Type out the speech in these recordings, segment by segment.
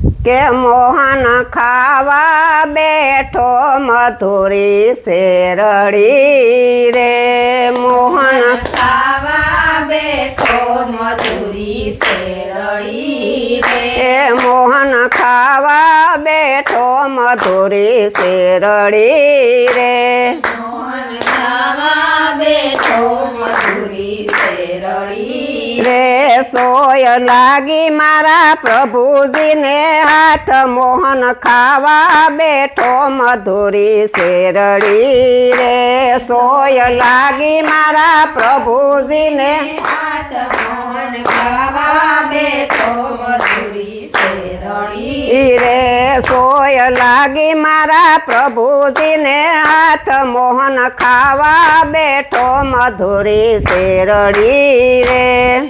કે મોહન ખાવા બેઠો મધુરી શેરડી રે. મોહન ખાવા બેઠો મધુરી શેરડી રે. મોહન ખાવા બેઠો મધુરી શેરડી રે. મોહન ખાવા બેઠો મધુરી શેરડી રે. સોય લાગી મારા પ્રભુજીને હાથ મોહન ખાવા બેઠો મધુરી શેરડી રે. સોય લાગી મારા પ્રભુજીને હાથ મોહન ખાવા બેઠો મધુરી શેરડી ઈ રે. સોય લાગી મારા પ્રભુજીને હાથ મોહન ખાવા બેઠો મધુરી શેરડી રે. સોય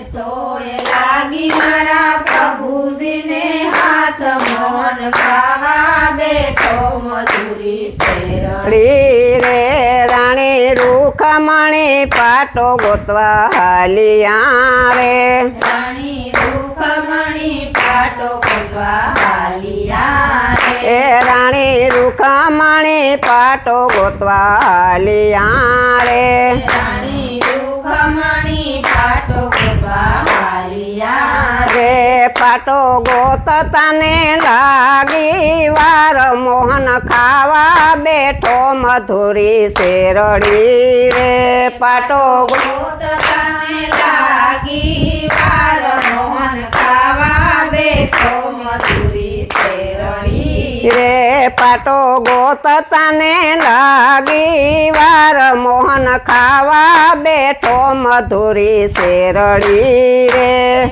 લાગી મારા પ્રભુજીને હાથ મોહન ખાવા બેઠો મધુરી શેરડી. રી રાણી રૂખમણી પાટો ગોતવા હાલિયા રે રાણી રૂખમણી પાટો ગોતવા હાલિયા એ રે રાણી રૂખમણી પાટો ગોતવા હાલિયા પાટો ગોતતાને લાગી વાર. મોહન ખાવા બેઠો મધુરી શેરડી રે. પાટો ગો- પોતાને લાગી વાર. મોહન ખાવા બેઠો મધુરી શેરડી રે. પાટો ગોતતાને લાગી વાર. મોહન ખાવા બેઠો મધુરી શેરડી રે.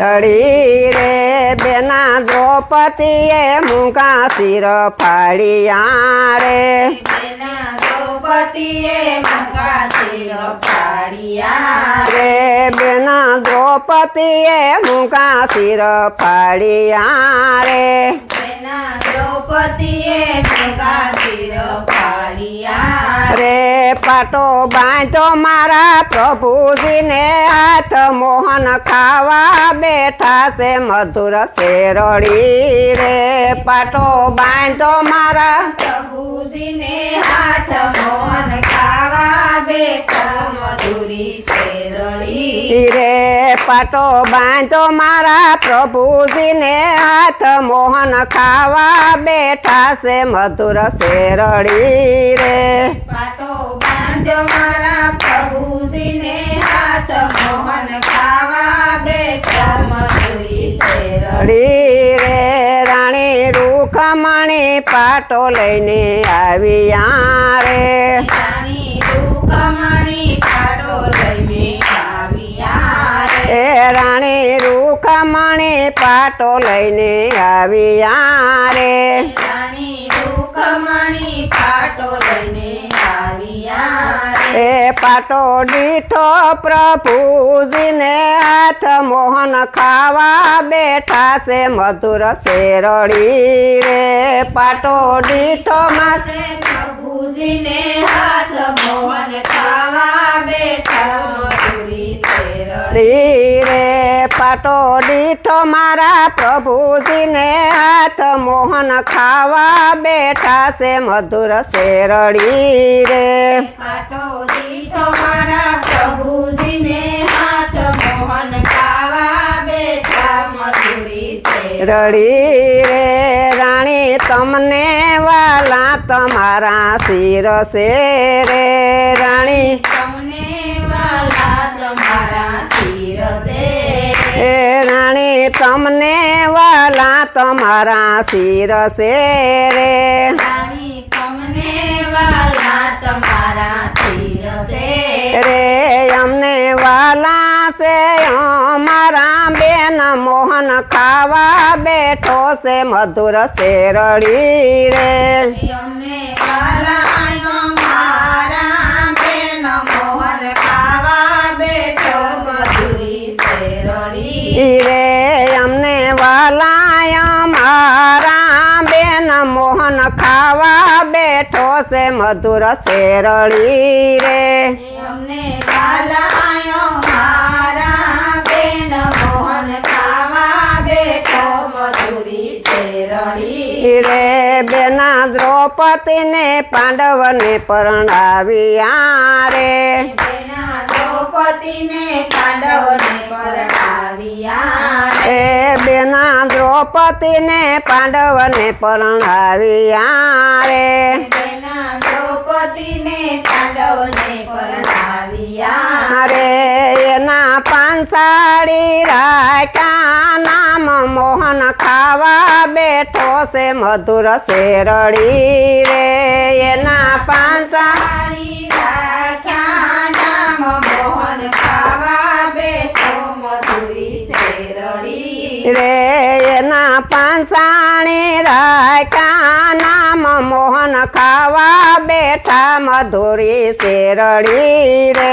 રડી રે બેના દ્રૌપદીએ મૂંગા શિર ફાડિયા રે. બેના દ્રૌપદીએ મંગા શિર પાડિયા રે બેના દ્રૌપદીએ મૂંગા શિર ફાડિયા રે. બેના દ્રૌપદીએ મંગા શિર પાડિયા રે પાટો બાંધો મારા પ્રભુજીને હાથ મોહન ખાવા બેઠા છે મધુર શેરડી રે. પાટો બાંધો મારા પ્રભુજીને હાથ મોહન પાટો બાંધો મારા પ્રભુજીને હાથ મોહન ખાવા બેઠા છે મધુર શેરડી રે. પાટો બાંધો મારા પ્રભુજીને હાથ મોહન ખાવા બેઠા મધુરી શેરડી રે. રાણી રૂખમણી પાટો લઈને આવ્યા રે. રૂખમણી પાટો લઈને આવ્યા રે. પાટો લઈને આવ્યા એ પાટો દીઠો પ્રભુજીને હાથ મોહન ખાવા બેઠા છે મધુર શેરડી રે. પાટો દીઠો માં પ્રભુજીને હાથ મોહન ખાવા બેઠા. શેરડી રી પાટો દીઠો મારા પ્રભુજીને હાથ મોહન ખાવા બેઠા છે મધુર શેરડી રે. પાટો દીઠો મારા પ્રભુજીને હાથ મોહન ખાવા બેઠા મધુરી શેરડી રડી રે. રાણી તમને વાલા તમારા શિર છે રે રાણી તમને વાલા તમારા શિર છે રે રાણી તમને વાલા તમારા શિરસે રે અમને વાલા છે અમારા બેન મોહન ખાવા બેઠો છે મધુર શેરડી રે અમને વાલા મારા લાયા મારા બેન મોહન ખાવા બેઠો છે મધુર શેરળી રે. રે બેના દ્રૌપદી ને પાંડવ ને પરણાવ્યા રે. દ્રૌપદી ને પાંડવ ને પરણાવ્યા એ બેના દ્રૌપદીને પાંડવને પરણાવ્યા રે. દ્રૌપદીને પાંડવને પરણાવ્યા અરે એના પાંસાળી રાખ્યા નામ મોહન ખાવા બેઠો છે મધુર શેરડી રે. એના પાંસા એના પાંસાણી રાખ્યા નામ મોહન ખાવા બેઠા મધુરી શેરડી રે.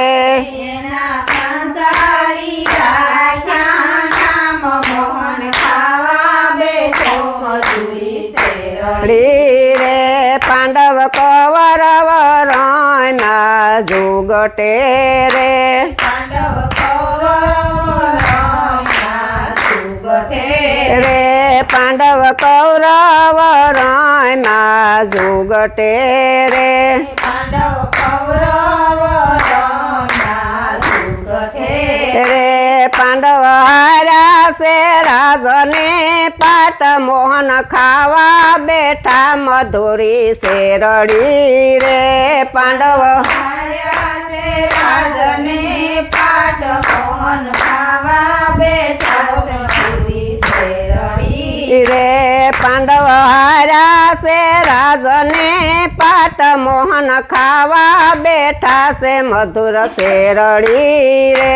રી. પાંડવ કવર વરના જોગટે રે. પાંડવ કવર રે. પાંડવ કૌરવ રાયના જુગટે રે પાંડવ કૌરવ રે પાંડવ હાર્યા છે રાજને પાટ મોહન ખાવા બેઠા મધુરી શેરડી રે. પાંડવ રાજને પાટ મોહન ખાવા પાંડવ હાર્યા છે રાજને પાટ, મોહન ખાવા બેઠા છે, મધુર શેરડી રે.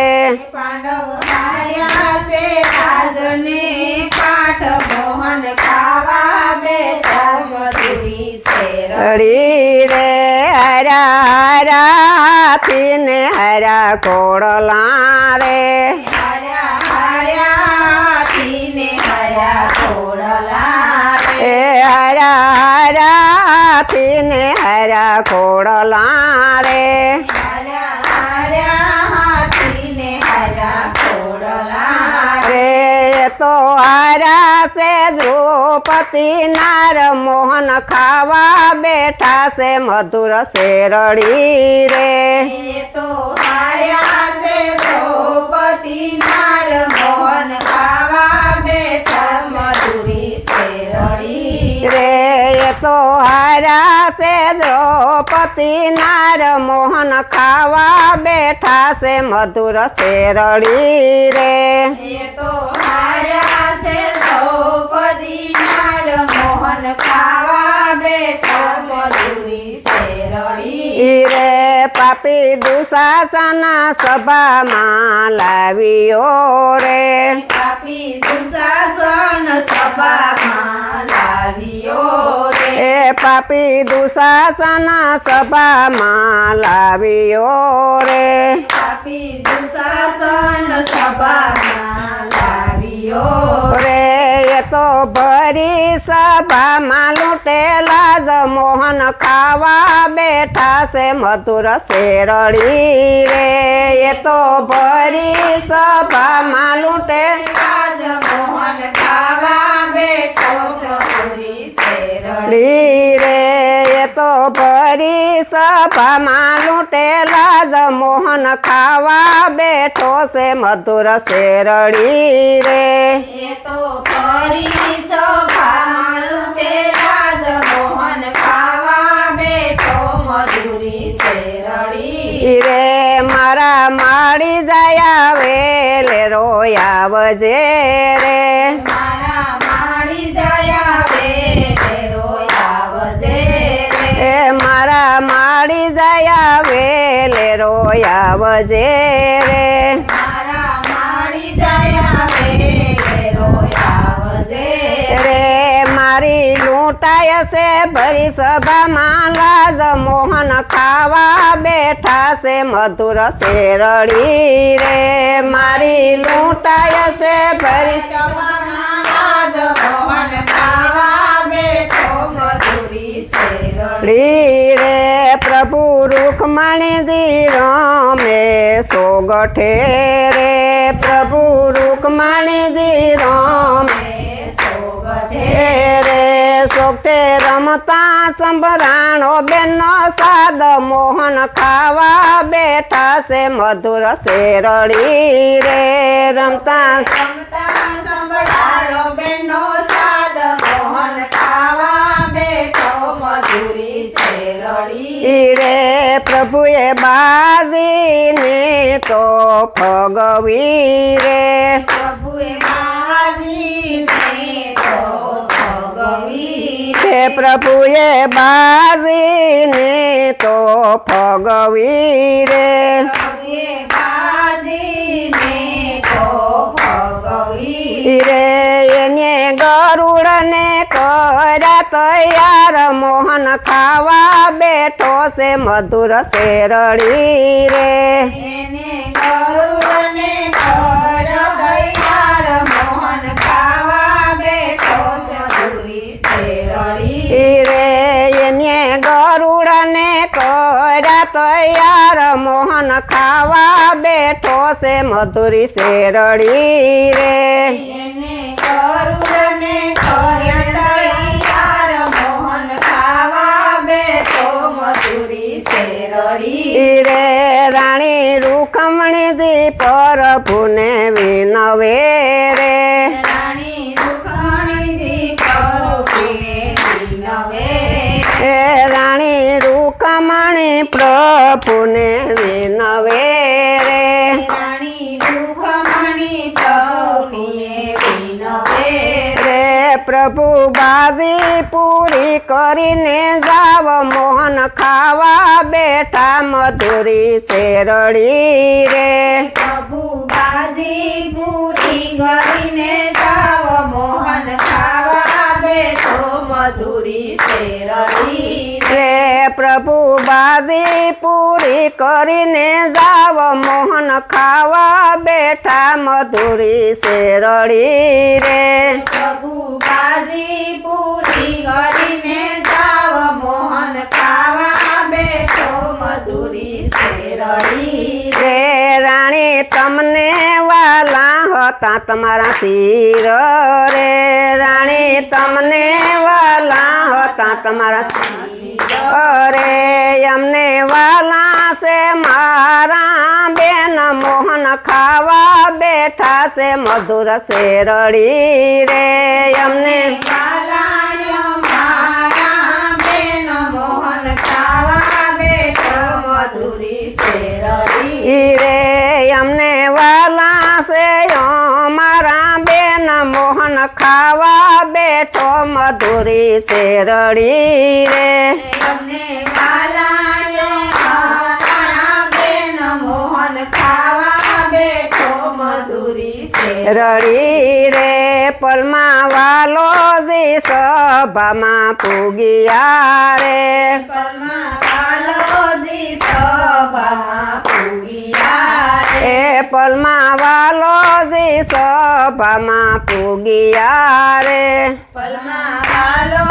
રાજને પાઠ મોહન ખાવા બેઠા મધુરી શેરડી રે, હરા હરા ને હરા કોડલા રે. હાથી ને હાર્યા ઘોડલા રે તો હારા છે દ્રૌપદી નાર, મોહન ખાવા બેઠા છે મધુર શેરડી રે. હારા છે દ્રૌપતિ નાર મોહન ખાવા બેઠા છે મધુર શેરડી રે. તો છે નાર મોહન ખાવા બેઠા મધુરી શેરડી રે. પાપી દુશાસના સભામાં લાવ્યો રે. આપી દુશાસન સભામાં લાવ્યો રે. એ પાપી દુશાસન સભામાં લાવ્યો રે. પાપી દુશાસન સભામાં લાવ્યો રે. એ તો ભરી સભામાં લૂંટેલા જ મોહન ખાવા બેઠા છે, મધુર શેરડી રે. એ તો ભરી સભામાં લૂંટે મોહન ખાવા બેઠો રે. એ તો ભરી સભામાં લૂંટેલા જ મોહન ખાવા બેઠો છે, મધુર શેરડી રે. તો માડી જયા વેલે રોયાવજે રે. મારા માડી જયા રોયા રોયાવજે રે. મારા માડી જાય વેલે રોયાવજે રે. છે ભરી સભામાં લાજ મોહન ખાવા બેઠા છે મધુર શેરડી રે મારી લૂંટાય છે ભરી સભામાં રાજ મોહન ખાવા બેઠો મધુરી શેરડી રી રે પ્રભુ રૂકમણીજી રમે સોગઠે રે પ્રભુ રૂકમણીજી રમે રમતા સંભરાણો બેનો સાદ મોહન ખાવા બેઠા છે મધુર શેરડી રે. રમતા રમતા સંભળાયો બેનો સાદ મોહન ખાવા બેઠો મધુરી શેરડી રે પ્રભુએ બાજીને તો ફગવી રે. પ્રભુએ બાજીને પ્રભુએ બાજીને તો ફગવી રે રે એને ગરુડને કર્યા તૈયાર મોહન ખાવા બેઠો છે મધુર શેરડી રે. ગરુડને તૈયાર મોહન ખાવા બેઠો છે મધુરી શેરડી રે. રે રાણી રૂકમણીજી પ્રભુને વિનવે પ્રભુને વિનવે રે. રે. પ્રભુ બાજી પૂરી કરીને જાવ મોહન ખાવા બેઠા મધુરી શેરડી રે. પ્રભુ બાજી પૂરી કરીને જાવ મોહન ખાવા બેઠો મધુરી શેરડી પ્રભુ બાજી પૂરી કરીને જાવ મોહન ખાવા બેઠા મધુરી શેરડી રે. પ્રભુ બાજી પૂરી કરીને જાવ મોહન ખાવા બેઠો મધુરી શેરડી રે. રાણી તમને વાલા હતા તમારા શિર રે. રાણી તમને વાલા હતા તમારા અરે અમને વાલા છે, મારા બેન મોહન ખાવા બેઠા છે, મધુર શેરડી રે. અમને વાલાયો મધુરી શેરડી રે. રડી રે. પલમાં વાલો જી સભામાં પૂગ્યા રે. પલમાં વાલોજી સભામાં પૂગ્યા રે એ પલમાં વાલો જી સભામાં પૂગ્યા રે. પલમાં વાલોજી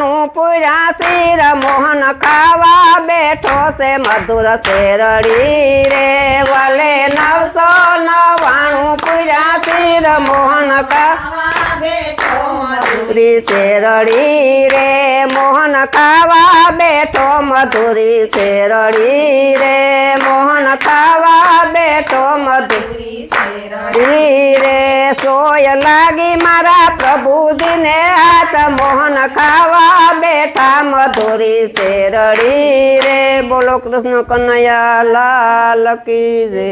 નવાણું પૂર્યા શિર, મોહન ખાવા બેઠો છે, મધુર શેરડી રે. વલે નવસો નવાણું પૂર્યા શિર, મોહન મધુરી શેરડી રે. મોહન ખાવા બેઠો, મધુરી શેરડી રે. મોહન ખાવા બેઠો, મધુરી શેરડી રે. સોય લાગી મારા પ્રભુજીને હાથ મોહન ખાવા બેઠા મધુરી શેરડી રે. બોલો કૃષ્ણ કનૈયા લાલ કી જય.